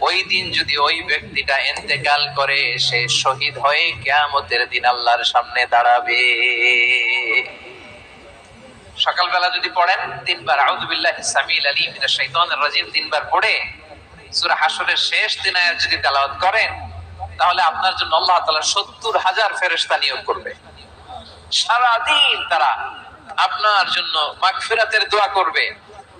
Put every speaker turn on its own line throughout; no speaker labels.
ওই দিন যদি ওই ব্যক্তিটা ইন্তেকাল করে, সে শহীদ হয়ে কিয়ামতের দিন আল্লাহর সামনে দাঁড়াবে। সকালবেলা যদি পড়েন, তিনবার আউযু বিল্লাহি সামিল আলিম, মিনাশ শাইতানির রাজিম তিনবার পড়ে, সূরা হাসরের শেষ দিন আয়াত যদি তেলাওয়াত করেন, তাহলে আপনার জন্য আল্লাহ তাআলা 70 হাজার ফেরেশতা নিয়োগ করবে। সারাদিন তারা আপনার জন্য মাগফিরাতের দোয়া করবে।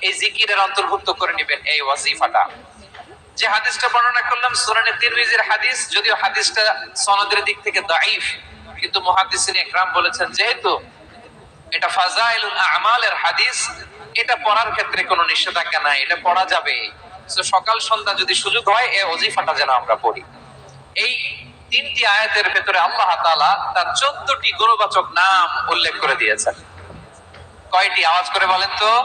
এই জিকিরের অন্তর্ভুক্ত করে নেবেন এই ওয়াজিফাটা। যে হাদিসটা বর্ণনা করলাম সুনানে তিরমিজির হাদিস যদিও হাদিসটা সনদের দিক থেকে দাইফ কিন্তু মুহাদ্দিসিন ইকরাম বলেছেন যেহেতু এটা ফাজাইলুল আমালের হাদিস এটা পড়ার ক্ষেত্রে কোনো নিষেধাজ্ঞা নাই এটা পড়া যাবে। So, সকাল সন্ধ্যা যদি সুযোগ হয় এই ওজিফাটা যেন আমরা পড়ি। এই তিনটি আয়াতের ভেতরে আল্লাহ তাআলা তার চোদ্দটি গুণবাচক নাম উল্লেখ করে দিয়েছেন। কয়টি? আওয়াজ করে বলেন তো।